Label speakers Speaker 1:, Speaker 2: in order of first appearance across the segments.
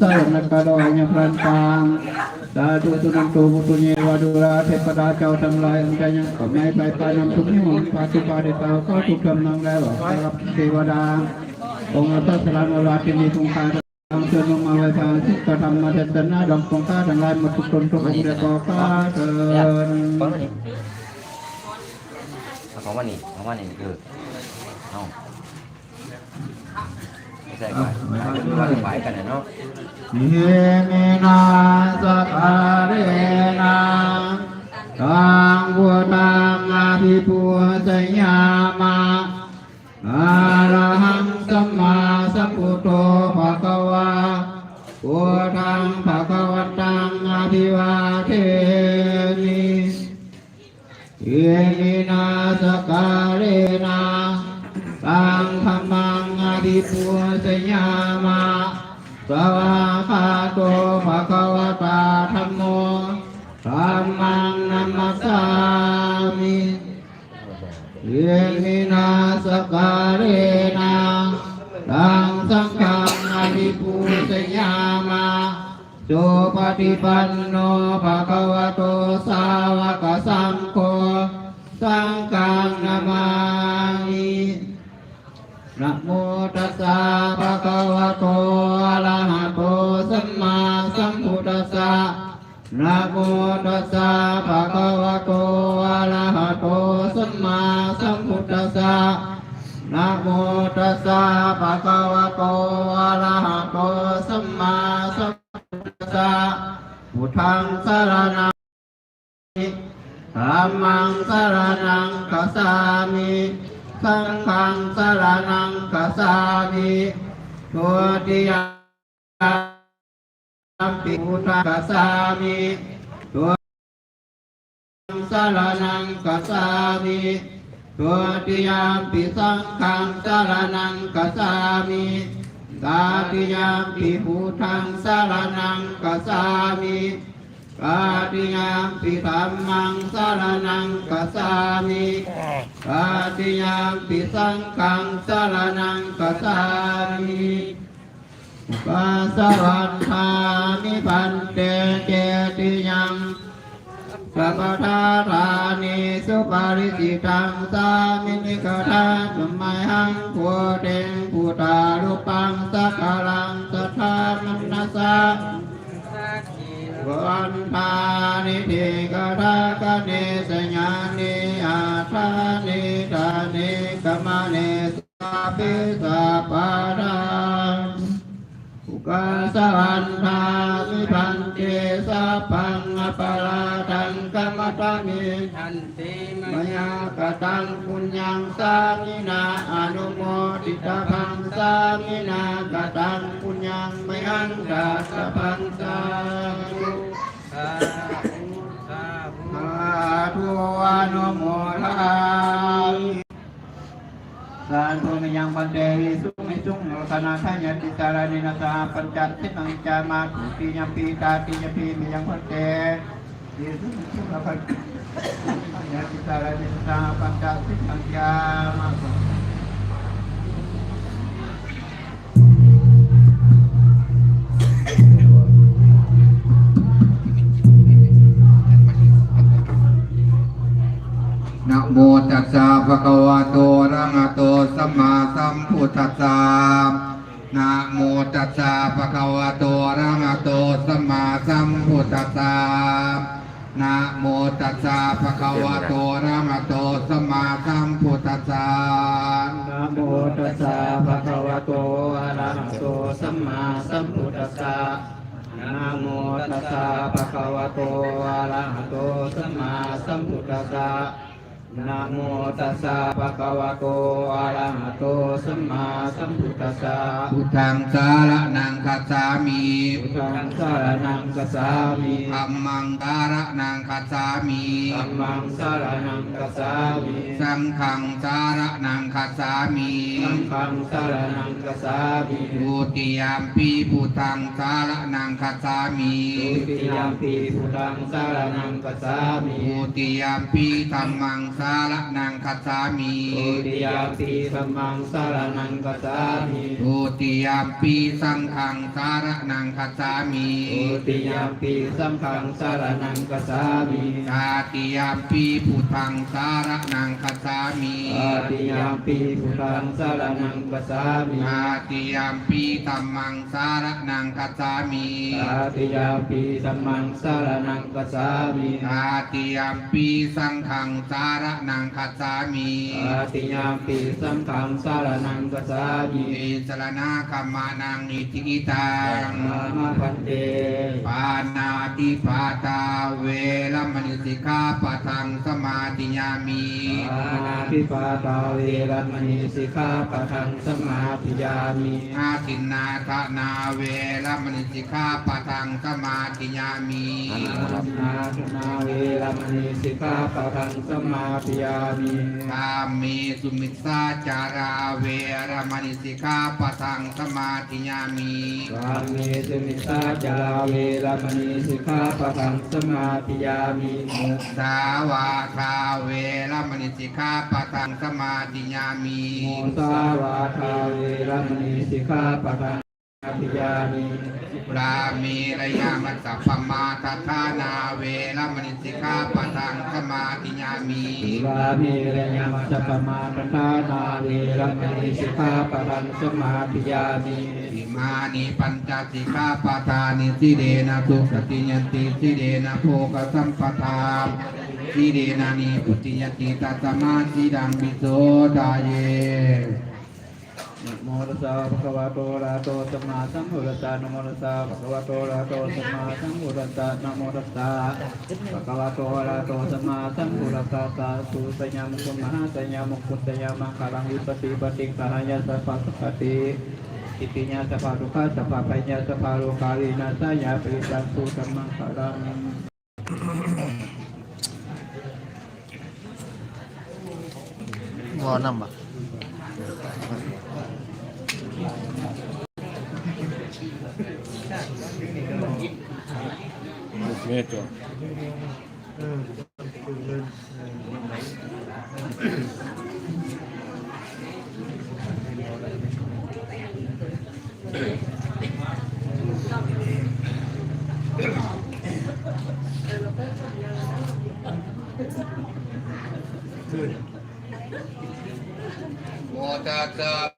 Speaker 1: สานกาดอยยังพรันตังสาธุสุนันตุมุตุเยวาดุราเทพดาเจ้าทั้ลายองค์ใจยั
Speaker 2: งไม่ไปปานำทุกนิ
Speaker 1: มนต์ปาสุปาเดตาก็ถูกกำนังแล้ว
Speaker 2: ขอรับเทว
Speaker 1: ดาองค์พระสารา
Speaker 2: นวราชินีทรงคารทางเชิญลงมาไว้ทางที่กระทำมาเจตนาดำ
Speaker 1: คงข้าทั้งหลายหมาทุกคนทุกคนเดีกอข้าเถิดของวันนี้
Speaker 3: ของวันนี้คือ ใส่บา
Speaker 1: ตก็ไหวกันนะเนาะเยเมนาสัพเร เยมินาสการเรนะตังสังฆังอภิปูชยามาโสปฏิปันโนภะคะวะโตสาวกสังโฆสังฆังนามามินะโมตัสสะภะคะวะโตอะระหะโตสัมมาสัมพุทธัสสะนะโมตัสสะภะคะวะ นะโมตัสสะภะคะวะโตอะระหะโตสัมมาสัมพุทธัสสะพุทธังสรณังธัมมังสรณังคัสสามิสังฆังสรณังคัสสามิทุติยามปิพุทธังคัสสามิทุติยามสรณังคัสสามิ ทุติยามปิสังฆังสารณังคัสสามิตาติยามปิพุทธังสารณังคัสสามิกาติยามปิธรรมังสารณังคัสสามิปาติยามปิสังฆังสารนังกัสสามิปัสสะวันทามิปันเตเจติยัง สัพทารานิสุปาริจิตังสามินิกทาสมัยหังพัวเตงพุตาลุปังสักการังสัทธามันนัสสะวันทานิธิกทากเนสญานิอาทานิทานิกมะเนสัพพิสัพปา ราอุกาสวันทามิพันเตสัพพังอปาราทังกมตามิ
Speaker 4: ทันติม
Speaker 1: มยากตังปุญญังสามินาอนุโมทิตาพังสามินากตังปุญญังมยังกัสสะพังสาธุ
Speaker 4: สาธุสาธุ
Speaker 1: สาธุอนุโมทามิสาธุมยังปันเตวิสุ มิสุงโลกนาทายติสารนินาสาปัญจสิตังจามาตุติยมปีตาติยปีมิยังปันเตวิสุมิสุงโลกนาติสารนินาสาปัญจสิตังจามาตุ
Speaker 5: นะโมตั สัมมาสัมพุทธัสสะนะโมตัสสะภะคะวะโตอะระหะโตสัมมาสัมพุทธัสสะนะโมตัสสะภะคะวะโตอะระหะโตสัมมาสัมพุทธัสสะ
Speaker 1: นะโมตัสสะภะคะวะโตอะระหะโตสัมมาสัมพุทธัสสะนะโมตัสสะภะคะวะโตอะระหะโตสัมมาสัมพุทธัสสะ นะโมตัสสะภะคะวะโตอะระหะโตสัมมาสัมพุทธัสสะ
Speaker 5: พุทธังสารนังคัจฉามิ
Speaker 1: พุทธังสารนังกัสสามิ
Speaker 5: ธัมมังสารนังคัจฉามิ
Speaker 1: ธัมมังสารนังกัสสามิ
Speaker 5: สังฆังสารนังคัจฉามิ
Speaker 1: สังฆังสารนังกัสสามิ
Speaker 5: ทุติยามปีพุทธังสารนังคัจฉามิ
Speaker 1: ทุติยามปีพุทธังสารนังกัสสามิ
Speaker 5: ทุติยามปีธัมมังสาารนังคัจฉามิ
Speaker 1: โอติยามปีธัมมังสารนังกัจฉามิ
Speaker 5: ทุติยามปีสังฆังสารนังคัจฉามิ
Speaker 1: โอติยามปีสัมขังสารนังกัจฉามิ
Speaker 5: ตาติยามปีพุทธังสารนังคัจฉามิ
Speaker 1: อาติยามปีพุทธังสารนังกัจฉามิ
Speaker 5: อาติยามปีธรรมังสารนังคัจฉามิ
Speaker 1: อาติยามปีธัมมังสารนังกัจฉามิ
Speaker 5: อาติยามปีสังฆังสารนังคัจฉามิ
Speaker 1: อาติยามปีสัมขังสารนังกัจฉามิ
Speaker 5: เอสรณาคัมมานังอิทิกิตัง
Speaker 1: อามาพันเต
Speaker 5: ปานาติปาตาเวรมณีสิกขาปะทังสมาธิยามิ
Speaker 1: อาณาพิปาตาเวรมณีสิกขาปะทังสมาธิยามิ
Speaker 5: อาทินนาทนาเวรมณีสิกขาปะทังสมาธิยามิ
Speaker 1: อานาธนาเวรมณีสิกขาปะทังสมาธิยามิ
Speaker 5: กามีสุมิตสาจาราเวรมณีสิกขาปะทังสมาธิยามิ
Speaker 1: กาเมสุมิสาจาราเวรมณีสิกขาปะทังสมาธิยามิ
Speaker 5: มุสาวาทาเวรมณีสิกขาปะทังสมาธิยามิ
Speaker 1: โมสาวาทาเวรมณีสิกขาปะทัง สมาธิยามิ
Speaker 5: ปรามีระยามัสสะปมาทัฏฐานาเวรมณีสิกขาปะทังสมาธิยามิ
Speaker 1: สุรามีเรยมัจจปมาปทานาเวรมณีสิกขาปะทังสมาธิยามิ
Speaker 5: อิมานิปัญจสิกขาปะทานิสิเดนะทุกขติยันติสิเดนะโภกสัมปทาสิเดนะนิพุติยติตัสมาสิดังปิโสทาเย
Speaker 1: นะโมตัสสะภะคะวะโตอะระหะโตสัมมาสัมพุทธัสสะนะโมตัสสะภะคะวะโตอะระหะโตสัมมาสัมพุทธัสสะนะโมตัสสะภะคะวะโตอะระหะโตสัมมาสัมพุทธัสสะสาธุสัญญมุคุมหาสัญญามุคุสัญญามังคารังวิปติปติสหายาสัพพะสุขติอิติญาสัพพะทุกขสัพพะปัญญาสัพพะโลกาลีนาสายาปริตันสุสัมมังคารัง
Speaker 6: งอ นำบ่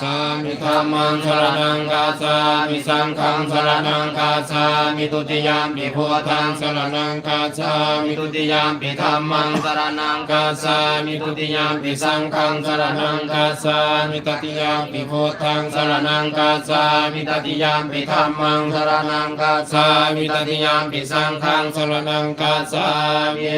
Speaker 7: สัม
Speaker 5: ตะลานังกัส
Speaker 7: สามิธรรมังสรณังกัสสามิสังฆังสรณังกัสสามิตุติยามปิพุทธังสรณังกัสสามิตุติยามปิธรรมังสรณังกัสสามิตุติยามปิสังฆังสรณังกัสสามิตติยามปิพุทธังสรณังกัสสามิตติยามปิธรรมังสรณังกัสสามิตติยามปิสังฆังสรณังกัสสามิ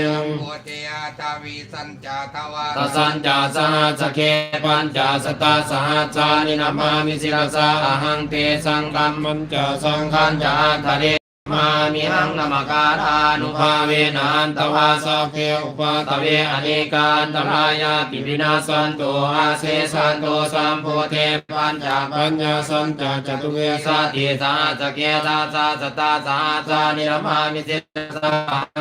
Speaker 5: โอเทยาตาวิสัญจาทวา
Speaker 7: ตสัญจาสหัสเคปัญจสตาสหัสสานินามามิสิรสาอหังเตสังกัมมันจะสังขันจาทะเร มามิหังนามการานุภาเวนันตวาสเพอุปาตเวอเนกาอันตรายาติวินาสันโตอาเสสันโตสัมโพเทปัญจปัญญาสัญจจตุเวสาติสหัสเกตาสาสตาสหัสานินามามิสิสั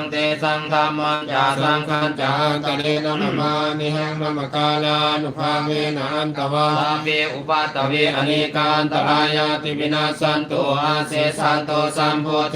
Speaker 7: งเตสังกัมมันจาสังขันจาทะเรนามานิหังนามกาลานุภาเวนันตวาสเพอุปาตเวอเนกาอันตรายาติวินาสันโตอาเสสันโตสัมโพเท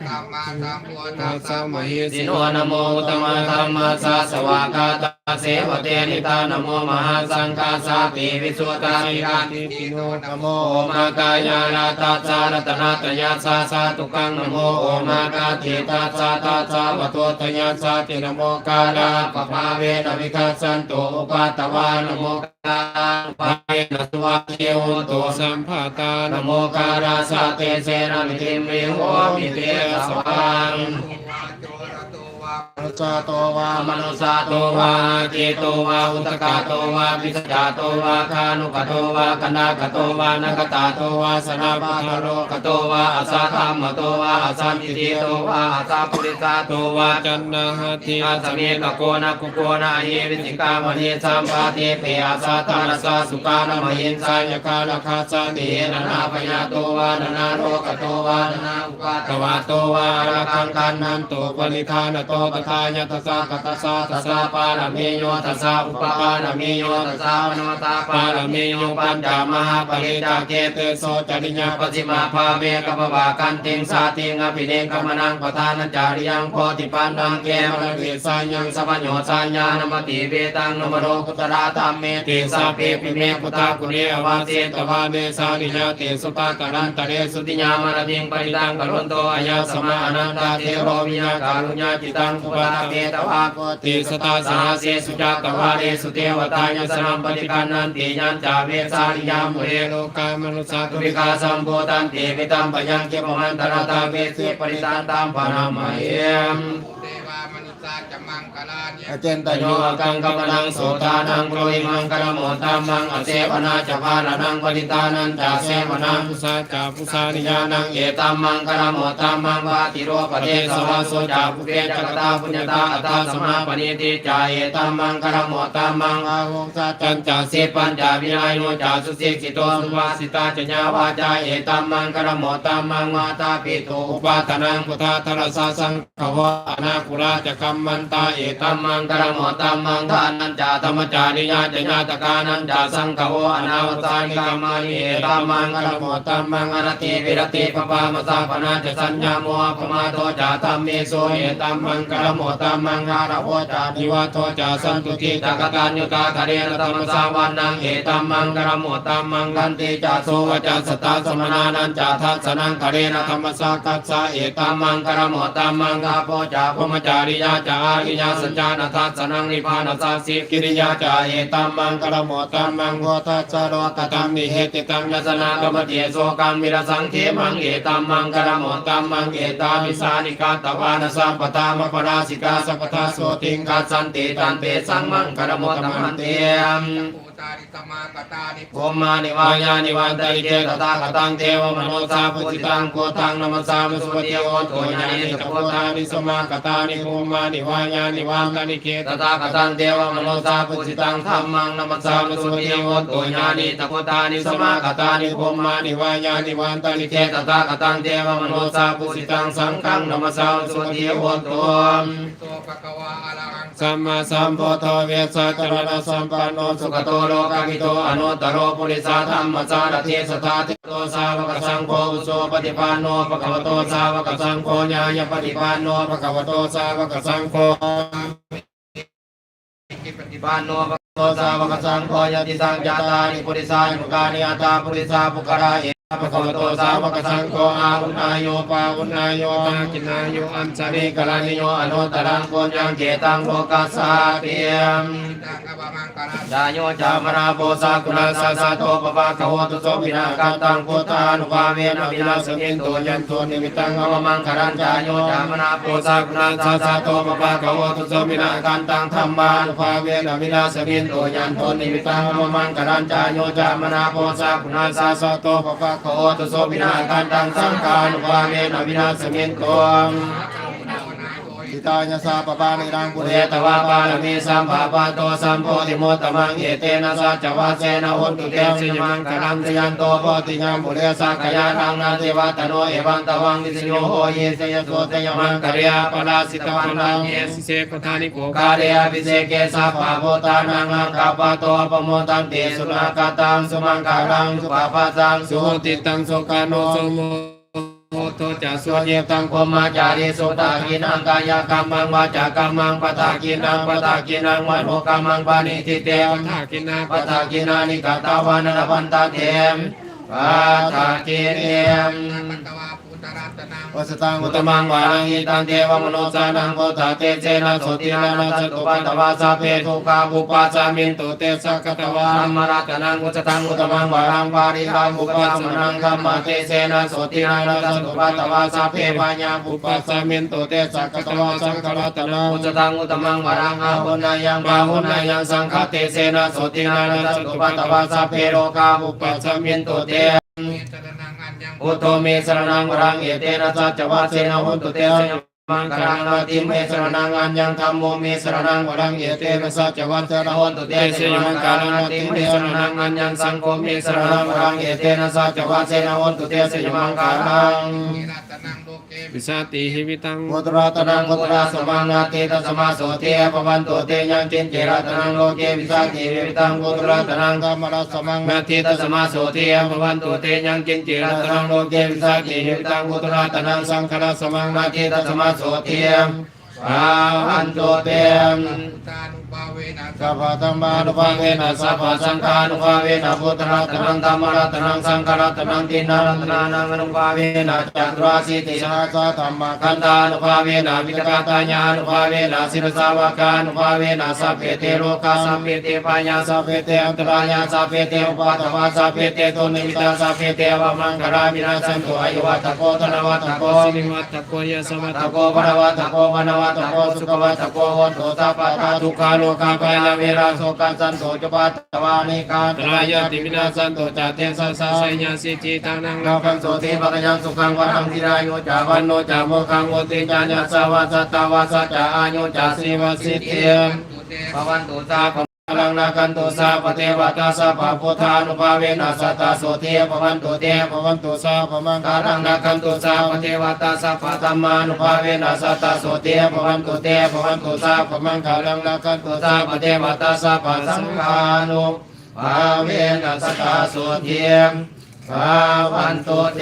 Speaker 7: าสหัสเกวิสาติสตาสหัสสานินามมิสิรสาอหังเกสังมันจาสังกันจาอันตะเรนนามานิหังนามกาลานุภาเวนันตวาสาเปอุปาตเวอเนกาอันตรายาปิวินนโมุ
Speaker 5: ตมมาสัมพุท
Speaker 7: ตั
Speaker 5: ธั
Speaker 7: ส
Speaker 5: สะสะ
Speaker 7: มะ
Speaker 5: มะ
Speaker 7: หิสิโนนะโมตมะธัมมัสสะสวากาตาเสวเตนิตานะโมมหาสังฆาสาติวิสุทธามิราติปิโนนะโมโอมากายาลาตาจารตนาตยาสาสาตุกังนะโมโอมากาติตาสาตาสาวโตตยาสาตินะโมกาลาปภาเวนะวิคัสสันโตอุปาตวานะโมกาลาปะเวนะสวะเทวโตสัมภาตานะโมกาลาสาเตเสนะมิติมิโหมิเตสวัง
Speaker 5: โจรโตวา
Speaker 7: นุสาโตวามนุสาโตวาเจโตวาอุตกาโตวาปิสจาโตวาคานุกโตวาคณากโตวานกตาโตวาสนาปะโรกโตวาอาสาธรรมโตวาอาสัมปิติโตวาอาสาปุริสาโตวาจันนาหติอาสเมกโกนะกุโกนะเยวิสิกามณีสัมปาเทเปอาสาธารสาสุกานมหินสายกาลคาสาตินานาปยาโตวานานาโรกโตวานานาอุปาตวาโตวาระคังกันนันโตปนิธานโตตถายตสาคตสาตสาปาลเมโยตสาอุปปาลเมโยตสาวโนตาปาลเมโยปัญจมหาปริจาเกเตโสจริญาปจิมาภาเวกปวากันติงสาติงอภิเนกมนังปทานจาริยังโพธิปันนังเกมรเวสายังสัพโญสัญญานมติเวตังนมโรกุตระธรรมเมติสาเปปิเมพุทธกุเรอวาเสตวาเนสานิยาเตสุปาการันตเรสุติญามารติงปริตังกรุนโตอายาสมาอนันตาเทโรวิญญาการุญญาจิตังงอุปาเตตวาโกติสตาสหเสสุจัตวาเรสุเทวตายสนามปฏิกันนันติยันจาเวสาริยามุเรโลกามนุสาตุวิกาสัมโพตันติวิตัมปยังเกปมันตระตาเวสีปริตันตามปนามเยม
Speaker 5: เทวามนุษย์จะมังกลานิ
Speaker 7: อเจนตโยกังกมลังโสตานังโกริมังกรโมตามังอเสวนาจภาลนังปริตานันจาเสวนาพุสาจาพุสานิยานังเอตัมมังกรโมตามังวาติโรปเทสวาโสจาภุเกจักตาปุญญตาอัตตาสมาปณิติจาเอตัมมังกรโมตามังอาหงสาจันจาเสปัญจาวินัยโนจาสุสิกิโตสุวาสิตาจญาวาจาเอตัมมังกรโมตามังมาตาปิโตอุปาทนังพุทธาทรสาสังขวะอนาคุราจะกัมมันตาเอตัมมังกรโมตามังทานันจาธรรมจาริยาจญาตกานันจาสังขวะอนาวัตานิกามานิเอตัมมังกรโมตามังอรติวิรติปปามสาปนาจะสัญญาโมหปมาโตจาธรรมเมโสเอตัมมังกรโมตามังอารโวจานิวัตโตจาสันตุติตากตานุตาคเรนธรรมสาวันนังเอตัมมังกรโมตามังกันติจาโสวจาสตาสมนานันจาทัสนังคเรนธรรมสากัสสะเอตัมมังกรโมตามังกาโพจาพมจาริยาจาอาริยาสัญญานาทัสนังนิพานาสาสิกิริยาจาเอตัมมังกรโมตัมมังโหตัสโรกตัมมิเหติตังยสนากรรมเจโสกัมมิรสังเทมังเอตัมมังกรโมตัมมังเอตามิสานิกาตวานาสัมปตามปราสิกาสัพพทาโสติงกาสันติตันเปสังมังกรโมตัมันเตม
Speaker 5: ภูตาริสมากตานิ
Speaker 7: โกมานิวายานิวันตริเจตตาคตังเทวมโนสาพุทธิตังโกตังนมัสสามิสุปฏิโอโตญาณิสโกตานิสมาคตานิโกมานิวายานิวันตริเจตตาคตังเทวมโนสาพุทธิตังธัมมังนมัสสามิสุปฏิโอโตญาณิสโกตานิสมาคตานิโกมานิวายานิวันตริเจตตาคตังเทวมโนสาพุทธิตังสังฆังนมัสสามิสุปฏิโอโต
Speaker 5: โตปะกวาอรหัง
Speaker 7: สัมมาสัมพุทโธเวสสัจรณสัมปันโนสุขโตโลกามิโตอนุตตรโรปุริสาธรรมจารติสทาติโตสาวกสังโฆอุโสปฏิปันโนภะคะวะโตสาวกสังโฆญาญปฏิปันโนภะคะวะโตสาวกสังโฆ
Speaker 5: ปฏิ
Speaker 7: ปานโนภะคะวะโตสาวกสังโฆยติสังจาตานิปุริสานุกานิอัตตาปุริสาปุกราเอ ภะคะวะโตสาวกสังโฆอาหุนายโยปาหุนายโยปาจินายโยอัญชลิกลานิโยอนุตรังโกยังเจตังโลกัสสาเตียม
Speaker 5: ตังอวมังกลา
Speaker 7: จายโยจามราโพสากุณาสาสาโตปะปะคะโหตุโสปินาคันตังพุทธานุภาเวนะวินาสมินโตยันโตนิมิตังอวมังคารัญจายโยจามราโพสากุณาสาสาโตปะปะคะโหตุโสปินาคันตังธรรมานุภาเวนะวินาสมินโตยันโตนิมิตังอวมังคารัญจายโยจามราโพสากุณาสาสาโตปะปะโหตุโสปินาคันตังสังการวาเมนะวินาสมินโต ตายาสาปปานิรังปุเรตวาปาลมีสัมภาปะโตสัมโพธิโมตตมังเอเตนะสัจวาเสนะหุนตุเตสิมังกรังสยันโตโพธิยามปุเรสักยานังนาเทวตโนเอวันตวังวิสโยโหเยสยโสตยมังกริยาปราสิตวันนังเยสิเสกทานิโกกาเรอภิเศเกสัพพะโพตานังอังคาปะโตปโมตันเตสุนาคาตังสุมังคารังสุภาปะสังสุติตังสุกาโนสุโม จะสวดเยตังพมมาจาริสุตากินังกายกรรมังวาจากรรมังปตากินังปตากินังมโนกรรมังปานิทิเตวทากินาปตากินานิกตาวานนพันตาเทมปตากิเนม
Speaker 5: วาปุตตรัตนัง
Speaker 7: วัสตังอุตมังวารังอิตังเทวมโนสานังโกตเตเจนะโสตินานาจตุปัตตวาสาเพทุกาบุปัสสามินตุเตสะกตวาธรรมรัตนังอุจตังอุตมังวารังปาริตังบุปัสสนังธัมมเตเสนะโสตินานาจตุปัตตวาสาเพวญาบุปัสสามินตุเตสะกตวาสังฆรัตนังอุจตังอุตมังวารังอาหุนายังบาหุนายังสังฆเตเสนะโสตินานาจตุปัตตวาสาเพโลกาบุปัสสามินตุเต
Speaker 5: อุ
Speaker 7: ตโตเมสรนังวรังเอเตนะสัจวัสเสนาหุตุเตสยมังคลังนาติเมสรนังอัญญังธรรมโมเมสรนังวรังเอเตนะสัจวัสเสนาหุตุเตสยมังคลังนาติเมสรนังอัญญังสังโฆเมสรนังวรังเอเตนะสัจวัสเสนาหุตุเตสยมังคลังวิสาติหิวิตังพุทราตนังพุทราสมังนาติตัสมาโสเทปวันตุเตยังจินเจรตนังโลเกวิสาติหิวิตังพุทราตนังธรรมรัสมังนาติตัสมาโสเทปวันตุเตยังจินเจรตนังโลเกวิสาติหิวิตังพุทราตนังสังฆรสมังนาติตัสมาโสเท ปวันตุเต
Speaker 5: ตานุภาเวนะ
Speaker 7: สัพพะธรรมานุภาเวนะสัพพะสังฆานุภาเวนะพุทธรัตนังธรรมรัตนังสังฆรัตนังตินารัตนานังอนุภาเวนะจัตราสิติสาสะธรรมคันธานุภาเวนะวิจกตาญานุภาเวนะสิรสาวกานุภาเวนะสัพเพเตโลกาสัมเพเตปัญญาสัพเพเตอันตรายาสัพเพเตอุปาทวาสัพเพเตโตนิมิตาสัพเพเตวมังคารามินาสันตุอายุวัตโกธนวัตโกสิริวัตโกยสวัตโกภรวัตโกวนาวัตตโกสุขวัตโกโหตุสัพพะทุกขาโลกาภายเวราโสกันสันโตจปัตตวานิกาตรายติมินาสันโตจาเตสัสสะสัยญาสิจิตังนังนาคันโสติปัญญังสุขังวรังทิรายุจาวันโนจาโมขังโอติจาญาสวัสสตาวาสัจจาอายุจาสิวสิทธิย
Speaker 5: ตุเต
Speaker 7: ภวันตุสา อลังนาคันตุสาปเทวตาสาปพุทธานุภาเวนัสตาโสเทปวันตุเทปวันตุสาปมังคารังนาคันตุสาปเทวตาสาปธรรมานุภาเวนัสตาโสเทปวันตุเทปวันตุสาปมังคารังนาคันตุสาปเทวตาสาปสังฆานุภาเวนัสตตาโสเท ภวันตุเต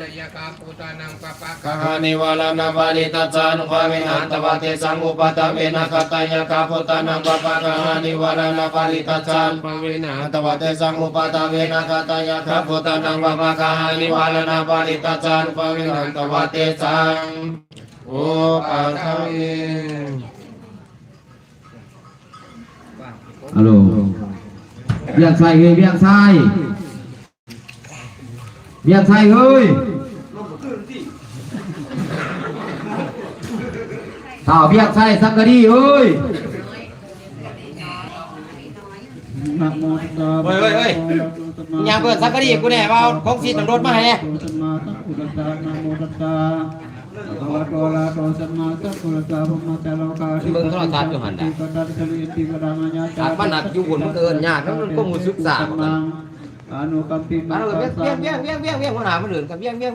Speaker 5: สยกาปุตตานังปะปะ
Speaker 7: กหานิวาลานาบาลิตัสสานุภาเวหันตวะเตสังอุปตะเวนะคตายกาพุตตานังปะปะกหานิวาลานาบาลิตัสสานุภาเวนะหันตวะเตสังอุปตะเวนะคตายกาพุตตานังปะปะกหานิวาลานาบาลิตัสสานุภาเวหันตวะเตสังอุปตะเว
Speaker 1: ฮัลโหลเบียงไส้เฮ้ยเบียงไส้เบียงไส้เฮ้ยอ้าวเบียงไส้สังกะดีเฮ้ย
Speaker 2: เฮ้ยเฮ้ยเฮ้ยยังเปิดสักกะดีกูแน่ว่าเอาของสีตำรวจมาให้แน่
Speaker 1: สัมมาสัมพุทธัสสะนะโมตัสสะภะคะวะโตอะระหะโตสัมมาสัมพุทธัสสะภะคะวะโตอะระหะโตสัมมาสัมพุทธัสสะ
Speaker 2: เบิ่งโทรทัศน์อยู่หั่นน่ะ
Speaker 1: ติปัตตะลิติกะดามาญาจา
Speaker 2: อัดมันหนักอยู่บนมันเกินยากแล้วมันก็มือศึกษา
Speaker 1: สัมมังอนุกัมปิ
Speaker 2: อันนั้นก็เวียงเวียงเวียงเวียงเวียงเวียงหัวหน้ามันเดินกับเวียงเวียง